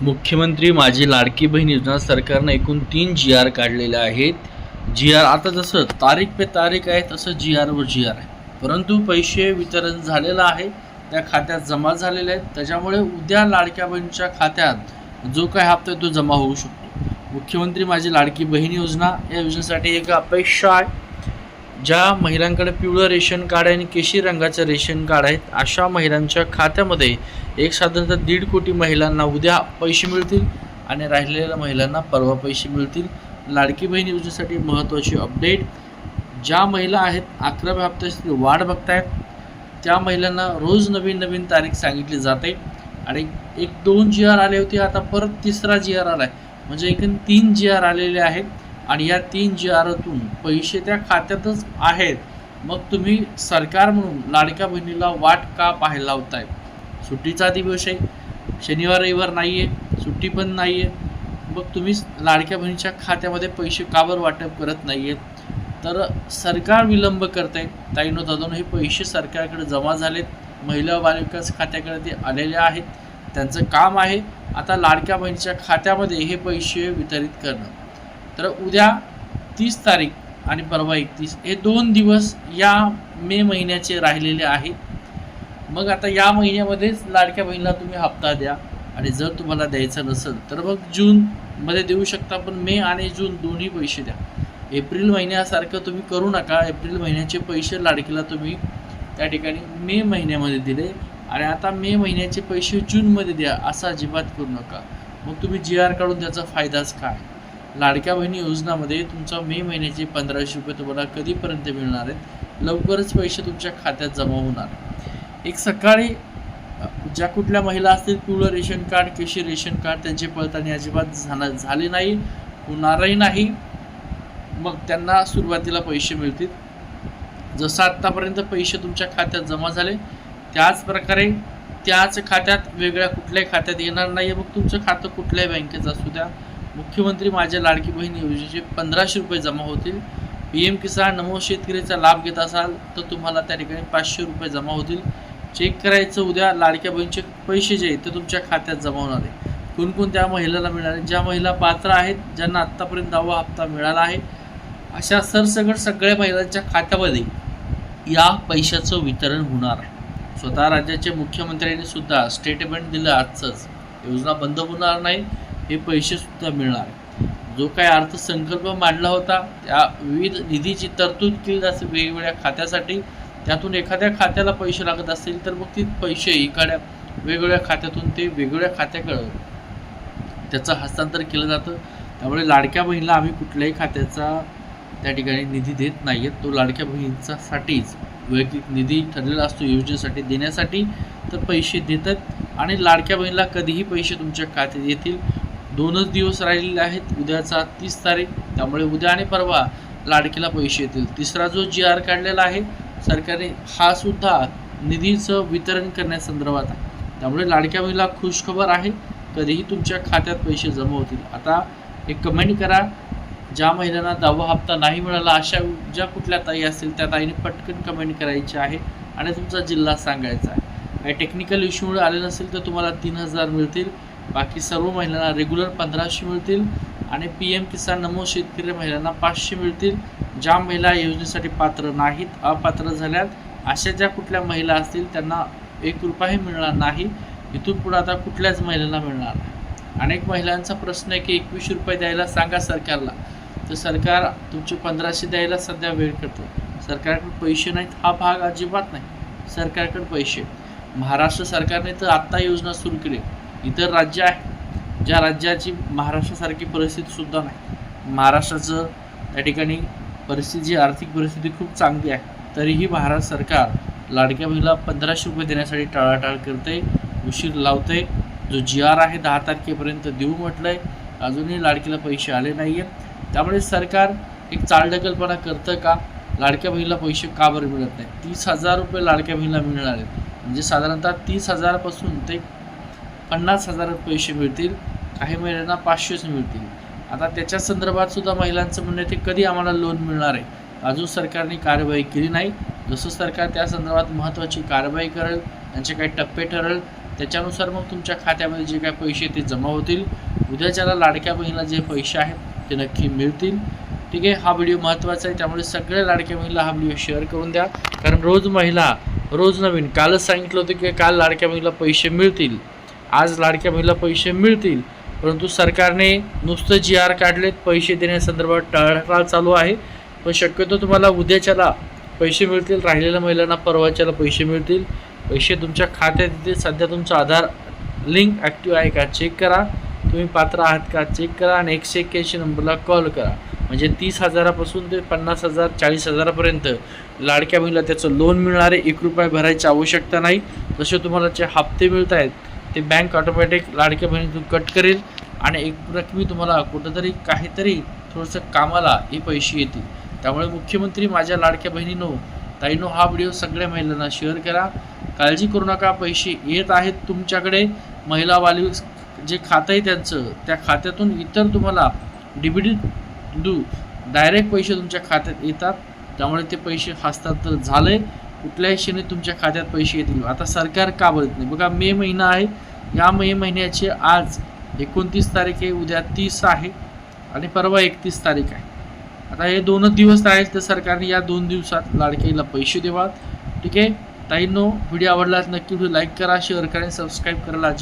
मुख्यमंत्री माझी लाडकी बहीण योजना सरकारनं एकूण तीन जी आर काढलेले आहेत. जी आर आता जसं तारीख पे तारीख आहे तसं जी आरवर जी आर आहे. परंतु पैसे वितरण झालेलं आहे त्या खात्यात जमा झालेले आहेत. त्याच्यामुळे उद्या लाडक्या बहिणीच्या खात्यात जो काय हप्ता आहे तो जमा होऊ शकतो. मुख्यमंत्री माझी लाडकी बहीण योजना या योजनेसाठी एक अपेक्षा आहे. ज्या महिलांकडे पिवळं रेशन कार्ड आहे आणि केशी रंगाचं रेशन कार्ड आहेत अशा महिलांच्या खात्यामध्ये एक साधारणतः दीड कोटी महिलांना उद्या पैसे मिळतील आणि राहिलेल्या महिलांना परवा पैसे मिळतील. लाडकी बहीण योजनेसाठी महत्त्वाची अपडेट ज्या महिला आहेत अकराव्या हप्त्यासाठी वाढ बघतायत. त्या महिलांना रोज नवीन नवीन तारीख सांगितली जाते. आणि एक दोन जी आर आले होते आता परत तिसरा जी आर आला आहे म्हणजे एकूण तीन जी आर आलेले आहेत. आणि या तीन जी आरातून पैसे त्या खात्यातच आहेत. मग तुम्ही सरकार म्हणून लाडक्या बहिणीला वाट का पाहायला लावताय? सुट्टीचा दिवस आहे. शनिवार रविवार नाही आहे सुट्टी पण नाही आहे मग तुम्ही लाडक्या बहिणीच्या खात्यामध्ये पैसे काबर वाटप करत नाही आहेत तर सरकार विलंब करत आहे ताईनो दादानो हे पैसे सरकारकडे जमा झालेत. महिला बालविकास खात्याकडे ते आलेले आहेत. त्यांचं काम आहे. आता लाडक्या बहिणीच्या खात्यामध्ये हे पैसे वितरित करणं. तर उद्या तीस तारीख आणि परवा एकतीस हे दोन दिवस या मे महिन्याचे राहिलेले आहेत. मग आता या महिन्यामध्येच लाडक्या बहिणीला तुम्ही हप्ता द्या आणि जर तुम्हाला द्यायचं नसेल तर मग जूनमध्ये देऊ शकता पण मे आणि जून दोन्ही पैसे द्या. एप्रिल महिन्यासारखं तुम्ही करू नका. एप्रिल महिन्याचे पैसे लाडकीला तुम्ही त्या ठिकाणी मे महिन्यामध्ये दिले. आणि आता मे महिन्याचे पैसे जूनमध्ये द्या असं अजिबात करू नका. मग तुम्ही जी आर काढून त्याचा फायदाच काय? लाडक्या बहिणी योजनामध्ये तुमचा मे महिन्याचे पंधराशे रुपये तुम्हाला कधीपर्यंत मिळणार आहेत? लवकरच पैसे तुमच्या खात्यात जमा होणार एक सकाळी ज्या कुठल्या महिला असतील पिवळं रेशन कार्ड केशी रेशन कार्ड त्यांची पडताळणी अजिबात झाला झाली नाही होणारही नाही. मग त्यांना सुरुवातीला पैसे मिळतील. जसं आत्तापर्यंत पैसे तुमच्या खात्यात जमा झाले त्याच प्रकारे त्याच खात्यात वेगळ्या कुठल्याही खात्यात येणार नाही मग तुमचं खातं कुठल्याही बँकेचं असू द्या मुख्यमंत्री माझ्या लाडकी बहीण योजनेचे पंधराशे रुपये जमा होतील. पी एम किसान नमो शेतकरीचा लाभ घेत असाल तर तुम्हाला त्या ठिकाणी पाचशे रुपये जमा होतील. चेक करायचं उद्या लाडक्या बहिणीचे पैसे जे आहेत ते तुमच्या खात्यात जमा होणार आहे कोणकोणत्या महिलाला मिळणार आहे ज्या महिला पात्र आहेत ज्यांना आत्तापर्यंत दहावा हप्ता मिळाला आहे अशा सरसगट सगळ्या महिलांच्या खात्यामध्ये या पैशाचं वितरण होणार स्वतः राज्याच्या मुख्यमंत्र्यांनी सुद्धा स्टेटमेंट दिलं आजचंच. योजना बंद होणार नाही. हे पैसे सुद्धा मिळणार. जो काय अर्थसंकल्प मांडला होता त्या विविध निधीची तरतूद केली जाते वेगवेगळ्या खात्यासाठी. त्यातून एखाद्या खात्याला पैसे लागत असतील तर मग ती पैसे एखाद्या वेगवेगळ्या खात्यातून ते वेगवेगळ्या खात्याकडं त्याचं हस्तांतर केलं जातं. त्यामुळे लाडक्या बहिणीला आम्ही कुठल्याही खात्याचा त्या ठिकाणी निधी देत नाही आहेत तो लाडक्या बहिणींचासाठीच वैयक्तिक निधी ठरलेला असतो योजनेसाठी देण्यासाठी. तर पैसे देतात आणि लाडक्या बहिणीला कधीही पैसे तुमच्या खात्यात येतील. दोनच दिवस राहिलेले आहेत. उद्याचा तीस तारीख. त्यामुळे उद्या आणि परवा लाडकीला पैसे येतील. तिसरा जो जी आर काढलेला आहे सरकारने हा सुद्धा निधीचं वितरण करण्यासंदर्भात आहे. त्यामुळे लाडक्या मुलीला खुशखबर आहे. कधीही तुमच्या खात्यात पैसे जमा होतील. आता एक कमेंट करा. ज्या महिलांना दहावा हप्ता नाही मिळाला अशा ज्या कुठल्या ताई असतील त्या ताईने पटकन कमेंट करायची आहे आणि तुमचा जिल्हा सांगायचा आहे. काही टेक्निकल इश्यूमुळे आले नसेल तर तुम्हाला तीन हजार मिळतील. बाकी सर्व महिलांना रेग्युलर पंधराशे मिळतील आणि पी एम किसान नमो शेतकरी महिलांना पाचशे मिळतील. ज्या महिला योजनेसाठी पात्र नाहीत अपात्र झाल्यात अशा ज्या कुठल्या महिला असतील त्यांना एक रुपयाही मिळणार नाही. इथून पुढे आता कुठल्याच महिलांना मिळणार नाही. अनेक महिलांचा प्रश्न आहे की एकवीस रुपये द्यायला सांगा सरकारला. तर सरकार तुमचे पंधराशे द्यायला सध्या वेळ करतो. सरकारकडे पैसे नाहीत हा भाग अजिबात नाही. सरकारकडे पैसे. महाराष्ट्र सरकारने तर आत्ता योजना सुरू केली. इतर राज्य आहे ज्या राज्याची महाराष्ट्रासारखी परिस्थितीसुद्धा नाही. महाराष्ट्राचं त्या ठिकाणी परिस्थिती जी आर्थिक परिस्थिती खूप चांगली आहे तरीही महाराष्ट्र सरकार लाडक्या बहिणीला पंधराशे रुपये देण्यासाठी टाळाटाळ करते उशीर लावते जो जी आर आहे दहा तारखेपर्यंत देऊ म्हटलं आहे अजूनही लाडकीला पैसे आले नाही आहेत त्यामुळे सरकार एक चालढकलपणा करतं का? लाडक्या बहिणीला पैसे का बरं मिळत नाही तीस हजार रुपये लाडक्या बहिणीला मिळणार आहेत. म्हणजे साधारणतः तीस हजारापासून ते पन्नास हजार पैसे मिळतील काही महिलांना पाचशेच मिळतील. आता त्याच्या संदर्भात सुद्धा महिलांचं म्हणणं आहे ते कधी आम्हाला लोन मिळणार आहे? अजून सरकारने कारवाई केली नाही. जसं सरकार त्या संदर्भात महत्त्वाची कारवाई करेल त्यांचे काही टप्पे ठरेल त्याच्यानुसार मग तुमच्या खात्यामध्ये जे काय पैसे ते जमा होतील. उद्याच्याला लाडक्या बहिणीला जे पैसे आहेत ते नक्की मिळतील. ठीक आहे हा व्हिडिओ महत्त्वाचा आहे त्यामुळे सगळ्या लाडक्या बहिणीला हा व्हिडिओ शेअर करून द्या. कारण रोज महिला रोज नवीन कालच सांगितलं होतं की काल लाडक्या बहिणीला पैसे मिळतील. आज लाडक्या बहिणीला पैसे मिळतील परंतु सरकारने नुसतं जी आर काढलेत पैसे देण्यासंदर्भात टाळाटाळ चालू आहे. पण शक्यतो तुम्हाला उद्याच्याला पैसे मिळतील राहिलेल्या महिलांना परवाच्याला पैसे मिळतील. पैसे तुमच्या खात्यात येतील. सध्या तुमचा आधार लिंक ॲक्टिव्ह आहे का चेक करा. तुम्ही पात्र आहात का चेक करा आणि एकशे एक्क्याऐंशी नंबरला कॉल करा. म्हणजे तीस हजारापासून ते पन्नास हजार चाळीस हजारापर्यंत लाडक्या बहिणीला त्याचं लोन मिळणारे एक रुपये भरायची आवश्यकता नाही. जसे तुम्हाला जे हप्ते मिळत आहेत ते बँक ऑटोमॅटिक लाडक्या बहिणीतून कट करेल आणि एक रकमी तुम्हाला कुठंतरी काहीतरी थोडंसं कामाला हे पैसे येतील. त्यामुळे मुख्यमंत्री माझ्या लाडक्या बहिणीनो ताईनो हा व्हिडिओ सगळ्या महिलांना शेअर करा. काळजी करू नका पैसे येत आहेत तुमच्याकडे. महिलावाली जे खातं आहे त्यांचं त्या खात्यातून इतर तुम्हाला डीबीडी दू डायरेक्ट पैसे तुमच्या खात्यात येतात. त्यामुळे ते पैसे हस्तांतर झाले कुठल्याही क्षणी तुमच्या खात्यात पैसे येतील. आता सरकार का बोलत नाही? बघा मे महिना आहे. या मे महिन्याचे आज एकोणतीस तारीख आहे उद्या तीस आहे आणि परवा एकतीस तारीख आहे. आता हे दोनच दिवस आहेत तर सरकारने या दोन दिवसात लाडकेला पैसे देवा ठीक आहे? ताईंनो व्हिडिओ आवडला नक्की व्हिडिओ लाईक करा शेअर करा आणि सबस्क्राईब करायला अजिबात